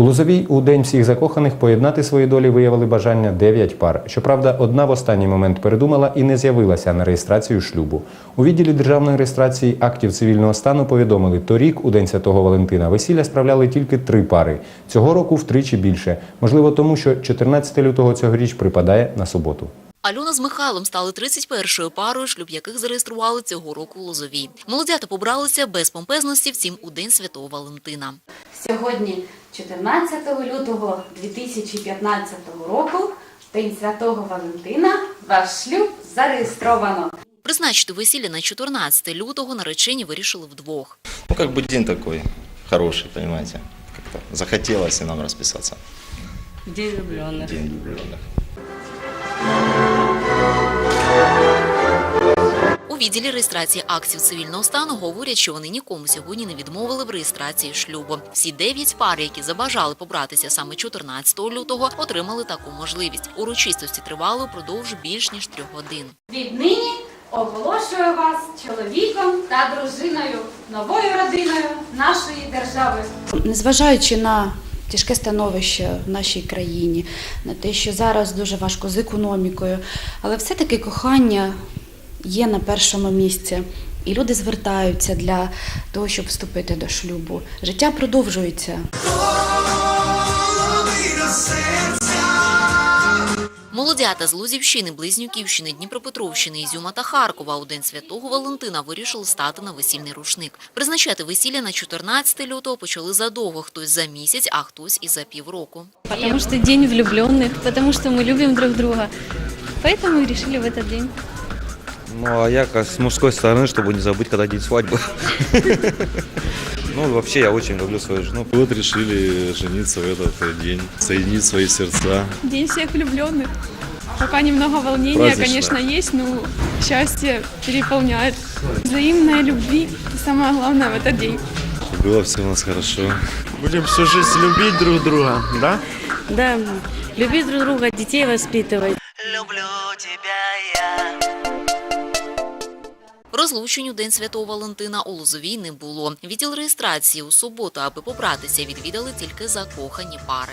У Лозовій у день всіх закоханих поєднати свої долі виявили бажання 9 пар. Щоправда, одна в останній момент передумала і не з'явилася на реєстрацію шлюбу. У відділі державної реєстрації актів цивільного стану повідомили, торік, у день святого Валентина, весілля справляли тільки три пари. Цього року втричі більше. Можливо, тому що 14 лютого цьогоріч припадає на суботу. Альона з Михайлом стали 31-ю парою, шлюб яких зареєстрували цього року у Лозовій. Молодята побралися без помпезності, втім, у день святого Валентина. Сьогодні, 14 лютого 2015 року, День Святого Валентина, ваш шлюб зареєстровано. Призначити весілля на 14 лютого наречені вирішили вдвох. Ну, как бы день такой хороший, понимаете. Как-то захотелось и нам расписаться. День влюбленных. День влюбленных. Відділі реєстрації актів цивільного стану говорять, що вони нікому сьогодні не відмовили в реєстрації шлюбу. Всі дев'ять пар, які забажали побратися саме 14 лютого, отримали таку можливість. Урочистості тривали упродовж більш ніж трьох годин. Віднині оголошую вас чоловіком та дружиною, новою родиною нашої держави. Незважаючи на тяжке становище в нашій країні, на те, що зараз дуже важко з економікою, але все-таки кохання є на першому місці. І люди звертаються для того, щоб вступити до шлюбу. Життя продовжується. Молодята з Лузівщини, Близнюківщини, Дніпропетровщини, Ізюма та Харкова у день святого Валентина вирішили стати на весільний рушник. Призначати весілля на 14 лютого почали задовго, хтось за місяць, а хтось і за півроку. Потому что день влюбленных, потому что мы любим друг друга. Поэтому решили в этот день. Ну, а я как с мужской стороны, чтобы не забыть, когда день свадьбы. Ну, вообще, я очень люблю свою жену. Вот решили жениться в этот день, соединить свои сердца. День всех влюбленных. Пока немного волнения, Празднично. конечно, есть, но счастье переполняет. Взаимной любви – самое главное в этот день. Было все у нас хорошо. Будем всю жизнь любить друг друга, да? Да, любить друг друга, детей воспитывать. Розлучень у день святого Валентина у Лозовій не було. Відділ реєстрації у суботу, аби побратися, відвідали тільки закохані пари.